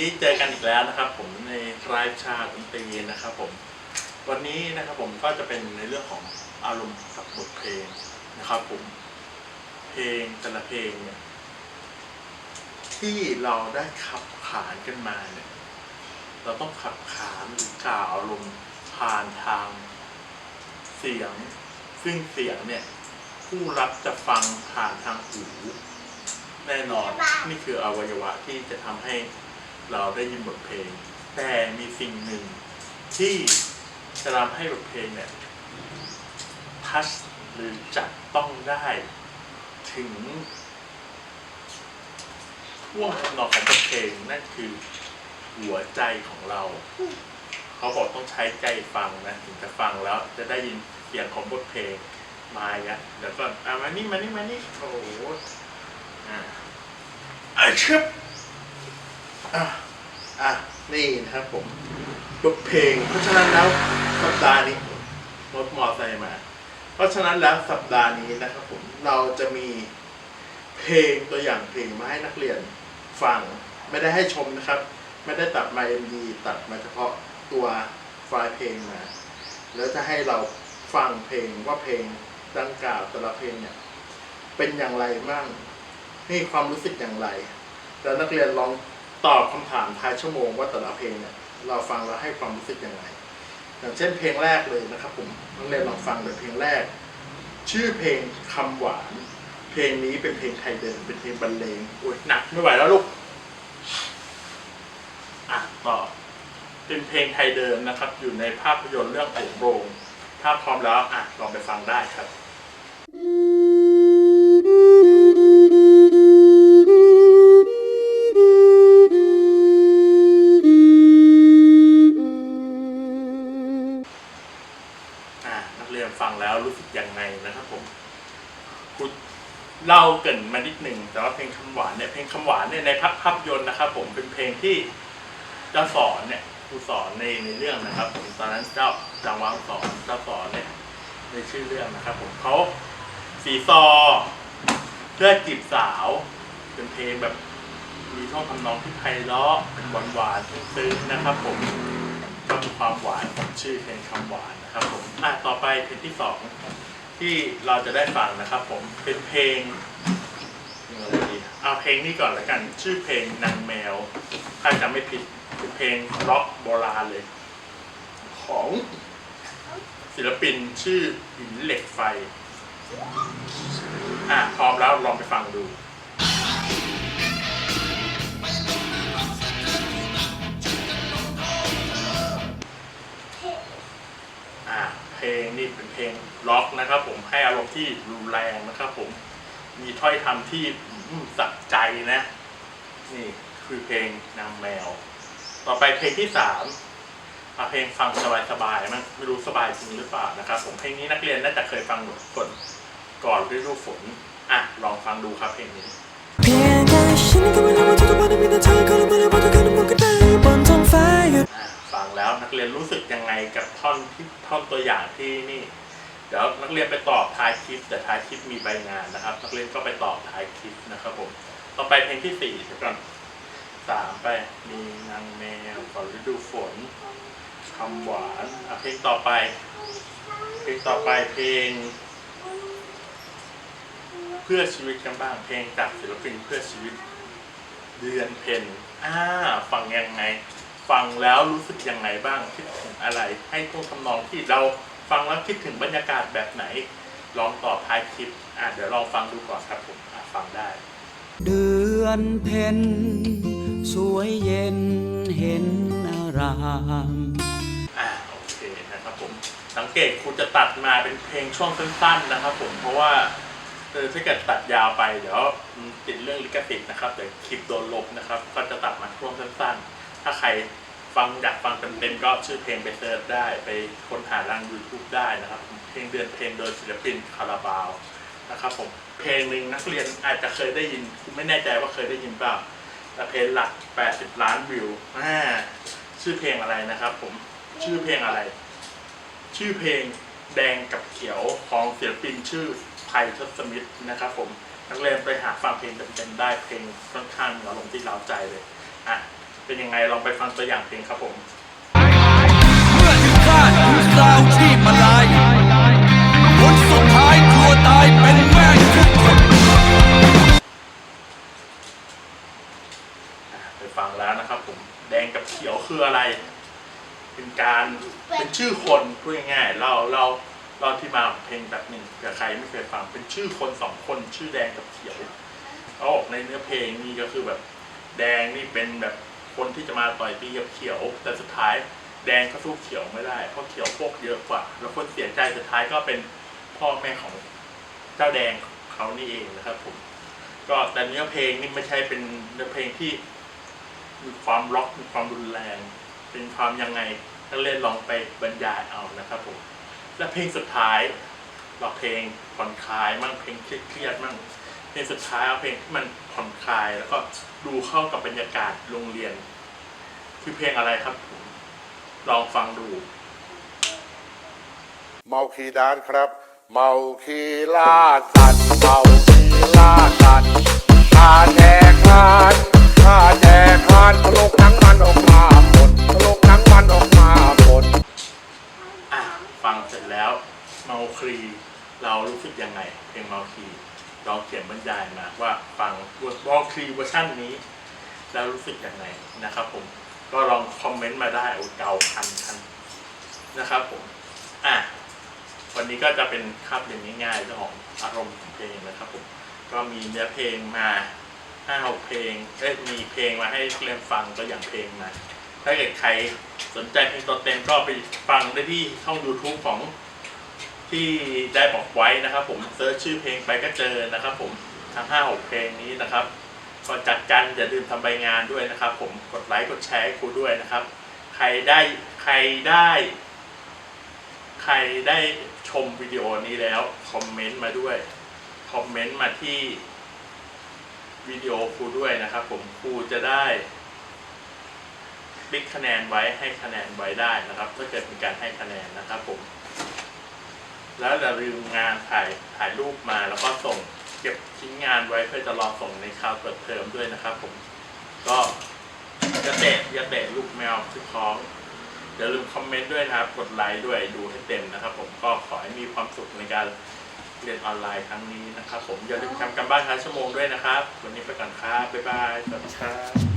นี้เจอกันอีกแล้วนะครับ ผมในรายชาดนตรีนะครับผมวันนี้นะครับผมก็จะเป็นในเรื่องของอารมณ์กับบทเพลงนะครับผมเพลงแต่ละเพลงเนี่ยที่เราได้ขับขานกันมาเนี่ยเราต้องขับขานหรือกล่าวอารมณ์ผ่านทางเสียง ซึ่งเสียงเนี่ยผู้รับจะฟังผ่านทางหูแน่นอนนี่คืออวัยวะที่จะทำให้ เราได้ยินบทเพลง แต่มีสิ่งหนึ่งที่จะทำให้บทเพลงเนี่ยทัชหรือจับต้องได้ถึงท่วงทำนองของบทเพลงนั่นคือหัวใจของเรา เขาบอกต้องใช้ใจฟังนะถึงจะฟังแล้วจะได้ยินเสียงของบทเพลงมาอะเดี๋ยวก่อนอะมานี่มานี่มานี่โอ้โหอะอะชึบ อะอะนี่นะครับผมบทเพลง เพราะฉะนั้นแล้วสัปดาห์นี้รถมอไซค์มา เพราะฉะนั้นแล้วสัปดาห์นี้นะครับผมเราจะมีเพลงตัวอย่างเพลงมาให้นักเรียนฟัง ไม่ได้ให้ชมนะครับ ไม่ได้ตัดมาเอ็มดีตัดมาเฉพาะตัวไฟล์เพลงมา แล้วจะให้เราฟังเพลงว่าเพลงดังกล่าวแต่ละเพลงเนี่ยเป็นอย่างไรบ้างให้ความรู้สึกอย่างไร แล้วนักเรียนลอง ตอบคำถามท้ายชั่วโมงว่าแต่ละเพลงเนี่ยเราฟังแล้วให้ความรู้สึกย่างไรอย่างเช่นเพลงแรกเลยนะครับ ผมนักเรียนลองฟังเลยเพลงแรก ชื่อเพลงคำหวาน เพลงนี้เป็นเพลงไทยเดิมเป็นเพลงบรรเลงโอ้ยหนักไม่ไหวแล้วลูกอะต่อเป็นเพลงไทยเดิมนะครับ อยู่ในภาพยนตร์เรื่องโองโรงถ้าพร้อมแล้วอะลองไปฟังได้ครับอ่ เรียนฟังแล้วรู้สึกยังไงนะครับผมคุณเล่าเกินมานิดหนึ่งแต่ว่าเพลงคำหวานเนี่ยเพลงคำหวานเนี่ยในภาพภาพยนตร์นะครับ ผมเป็นเพลงที่เจ้าสอนเนี่ยครูสอนในในเรื่องนะครับ ผมตอนนั้นเจ้าจังหวังสอนเจ้าสอนเนี่ยในชื่อเรื่องนะครับ ผมเขาสีซอเพื่อจีบสาวเป็นเพลงแบบมีท่องทำนองที่ไพเราะเป็นหวานหวานๆซึ้งๆนะครับ ผมก็มีความหวานของชื่อเพลงคำหวาน ครับผมอะต่อไปเพลงที่สองที่เราจะได้ฟังนะครับผมเป็นเพลงเอะไรดีเอาเพลงนี้ก่อนละกัน ชื่อเพลงนางแมว ถ้าจำไม่ผิดเป็นเพลงร็อกโบราณเลย ของศิลปินชื่อหินเหล็กไฟ อะพร้อมแล้วลองไปฟังดู เพลงนี่เป็นเพลงล็อกนะครับผมให้อารมณ์ที่รุนแรงนะครับผมมีถ้อยคำที่สักใจนะ นี่คือเพลงนางแมว ต่อไปเพลงที่สามเอาเพลงฟังสบายๆมั้งไม่รู้สบายจริงหรือเปล่านะครับ ผมเพลงนี้นักเรียนน่าจะเคยฟังหมดคนก่อนฤดูฝนอะลองฟังดูครับเพลงนี้เพียงแค่ฉันก็ไม่รู้ว่าทุกวันมีแต่เธอก็รู้ไม่ได้ว่าทุกคืนมันก็ได้บนท้องฟ้าอยู่ แล้ว นักเรียนรู้สึกยังไงกับท่อนที่ท่อนตัวอย่างที่นี่เดี๋ยวนักเรียนไปตอบท้ายคลิปแต่ท้ายคลิปมีใบงานนะครับ นักเรียนก็ไปตอบท้ายคลิปนะครับผมต่อไปเพลงที่สี่เดี๋ยวก่อนสามไปมีนางแมวก่อนฤดูฝนคำหวานอะเพลงต่อไป เพลงต่อไปเพลง เพื่อชีวิตกันบ้าง เพลงจากศิลปินเพื่อชีวิตเดือนเพ็ญอ่าฟังยังไง ฟังแล้วรู้สึกยังไงบ้างคิดถึงอะไร ให้ท่วงทำนองที่เราฟังแล้วคิดถึงบรรยากาศแบบไหน ลองตอบท้ายคลิปอะเดี๋ยวลองฟังดูก่อนครับผมอะฟังได้ เดือนเพ็ญสวยเย็นเห็นอารามอ่าโอเคนะครับผมสังเกตครูจะตัดมาเป็นเพลงช่วงสั้นๆนะครับ ผมเพราะว่าเออถ้าเกิดตัดยาวไปเดี๋ยวมันติดเรื่องลิขสิทธิ์นะครับเดี๋ยวคลิปโดนลบนะครับ ก็จะตัดมาช่วงสั้นๆ ถ้าใครฟังอยากฟังเต็มๆก็ชื่อเพลงไปเซิร์ชได้ไปค้นหาทาง YouTube ได้นะครับ เพลงเดือนเพลงโดยศิลปินคาราบาวนะครับผมเพลงหนึ่งนักเรียนอาจจะเคยได้ยินไม่แน่ใจว่าเคยได้ยินเปล่าแต่เพลงหลัก 80 ล้านวิวอ่าชื่อเพลงอะไรนะครับผมชื่อเพลงอะไร ชื่อเพลงแดงกับเขียวของศิลปินชื่อไพทศมิตรนะครับผมนักเรียนไปหาฟังเพลงเต็มๆได้เพลงค่อนข้างอารมณ์ที่เร้าใจเลยอะ เป็นยังไงลองไปฟังตัวอย่างเพลงครับผม เมื่อถึงคาดถึงคราวที่มาลายผลสุดท้ายกลัวตายเป็นแม่งทุกคน ไปฟังแล้วนะครับผมแดงกับเขียวคืออะไร เป็นการเป็นชื่อคนพูดง่ายๆเราเราเราที่มาของเพลงแบบหนึ่งเผื่อใครไม่เคยฟังเป็นชื่อคนสองคนชื่อแดงกับเขียวเขาออกในเนื้อเพลงนี่ก็คือแบบแดงนี่เป็นแบบ คนที่จะมาต่อยตีกับเขียว แต่สุดท้ายแดงก็สู้เขียวไม่ได้เพราะเขียวพวกเยอะกว่า แล้วคนเสียใจสุดท้ายก็เป็นพ่อแม่ของเจ้าแดงเขานี่เองนะครับผมก็แต่เนื้อเพลงนี่ไม่ใช่เป็นเนื้อเพลงที่มีความล็อกมีความรุนแรง เป็นความยังไงนักเล่นลองไปบรรยายเอานะครับผมและเพลงสุดท้ายเราเพลงผ่อนคลายมั่งเพลงเครียดมั่ง เพลงสุดท้ายเอาเพลงที่มันผ่อนคลายแล้วก็ดูเข้ากับบรรยากาศโรงเรียน คือเพลงอะไรครับผมลองฟังดู เมาคีดานครับ เมาคีล่าสัตว์เมาคีล่าสัตว์ทาน รีเวอร์ชันนี้ แล้วรู้สึกยังไงนะครับผมก็ลองคอมเมนต์มาได้โอ้เก่าพันพันนะครับผมอะวันนี้ก็จะเป็นคาบเรียนง่ายๆเรื่องของอารมณ์เพลงนะครับผมก็มีเนื้อเพลงมาห้าหกเพลงเอ้ยมีเพลงมาให้เรียนฟังตัวอย่างเพลงมา ถ้าเกิดใครสนใจเพลงตัวเต็มก็ไปฟังได้ที่ช่อง YouTube ของที่ได้บอกไว้นะครับผมเซิร์ชชื่อเพลงไปก็เจอนะครับผมทั้งห้าหกเพลงนี้นะครับ ก่อนจากกันอย่าลืมทำใบงานด้วยนะครับ ผมกดไลค์กดแชร์ให้ครูด้วยนะครับ ใครได้ใครได้ ใครได้ชมวิดีโอนี้แล้วคอมเมนต์มาด้วยคอมเมนต์มาที่วิดีโอครูด้วยนะครับ ผมครูจะได้ติ๊กคะแนนไว้ให้คะแนนไว้ได้นะครับ ถ้าเกิดมีการให้คะแนนนะครับผม แล้วอย่าลืมงานถ่ายถ่ายรูปมาแล้วก็ส่ง เก็บชิ้นงานไว้เพื่อจะรอส่งในคราวเปิดเทอมด้วยนะครับ ผม ก็อย่าเตะอย่าเตะลูกแมวทุกคล้องอย่าลืมคอมเมนต์ด้วยนะครับ กดไลค์ด้วยดูให้เต็มนะครับ ผมก็ขอให้มีความสุขในการเรียนออนไลน์ครั้งนี้นะครับ ผมอย่าลืมทำกันบ้านท้ายชั่วโมงด้วยนะครับ วันนี้ไปก่อนครับบ๊ายบายสวัสดีครับ